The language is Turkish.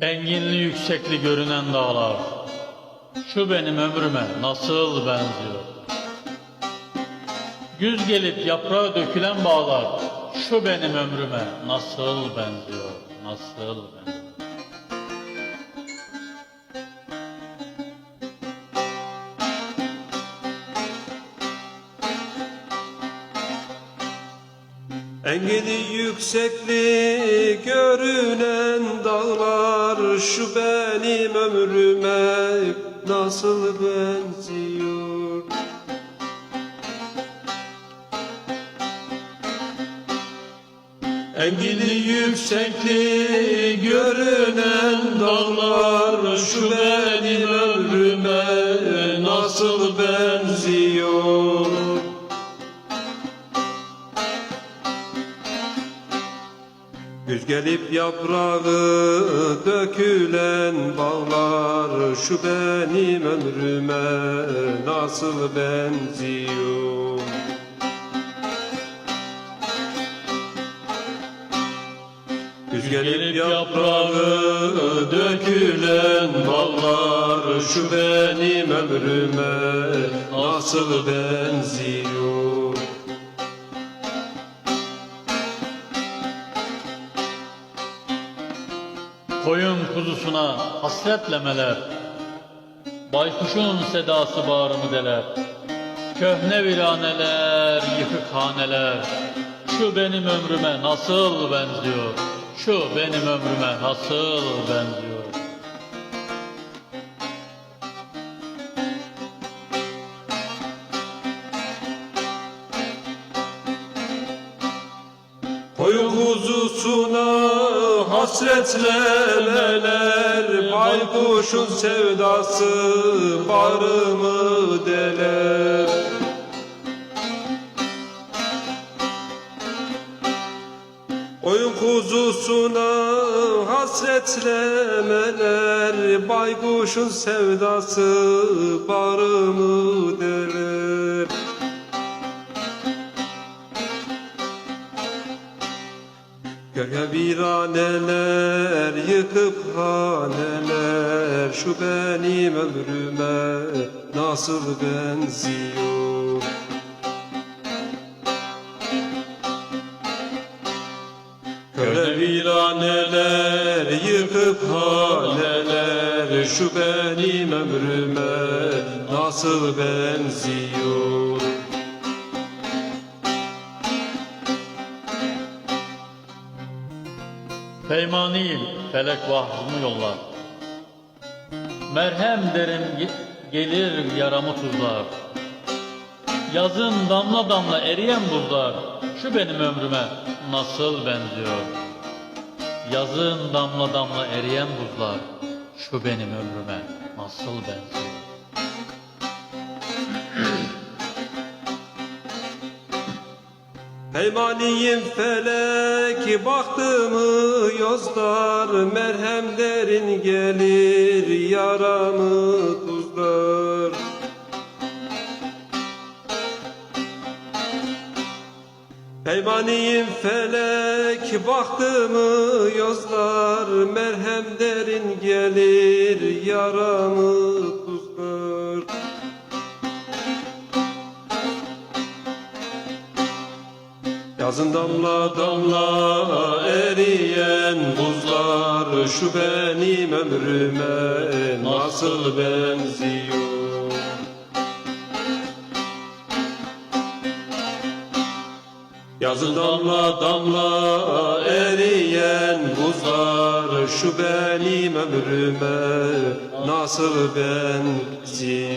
Enginli yüksekli görünen dağlar. Şu benim ömrüme nasıl benziyor? Güz gelip yaprağı dökülen bağlar. Şu benim ömrüme nasıl benziyor? Nasıl benziyor Engeli yüksekli görünen dağlar Şu benim ömrüme nasıl benziyor? Engeli yüksekli görünen dağlar Şu benim Güz gelip yaprağı dökülen bağlar Şu benim ömrüme nasıl benziyor? Güz gelip yaprağı dökülen bağlar Şu benim ömrüme nasıl benziyor Koyun kuzusuna hasretlemeler Baykuşun sedası bağrımı deler. Köhne viraneler, yıkık haneler. Şu benim ömrüme nasıl benziyor? Şu benim ömrüme nasıl benziyor? Koyun kuzusuna hasretlemeler Baykuşun sevdası barımı deler. Koyun kuzusuna hasretlemeler Baykuşun sevdası barımı deler Gölge viraneler yıkıp haneler Şu benim ömrüme nasıl benziyor? Köle viraneler yıkıp haneler Şu benim ömrüme nasıl benziyor Peymanil felek vahdımı yollar. Merhem derim ge- gelir yaramı tuzlar. Yazın damla damla eriyen buzlar. Şu benim ömrüme nasıl benziyor? Yazın damla damla eriyen buzlar. Şu benim ömrüme nasıl benziyor Peymaniyim felek baktımı yozlar Merhem derin gelir yaramı tuzlar. Peymaniyim felek baktımı yozlar Merhem derin gelir yaramı tuzlar Yazın damla damla eriyen buzlar Şu benim ömrüme nasıl benziyor? Yazın damla damla eriyen buzlar Şu benim ömrüme nasıl benziyor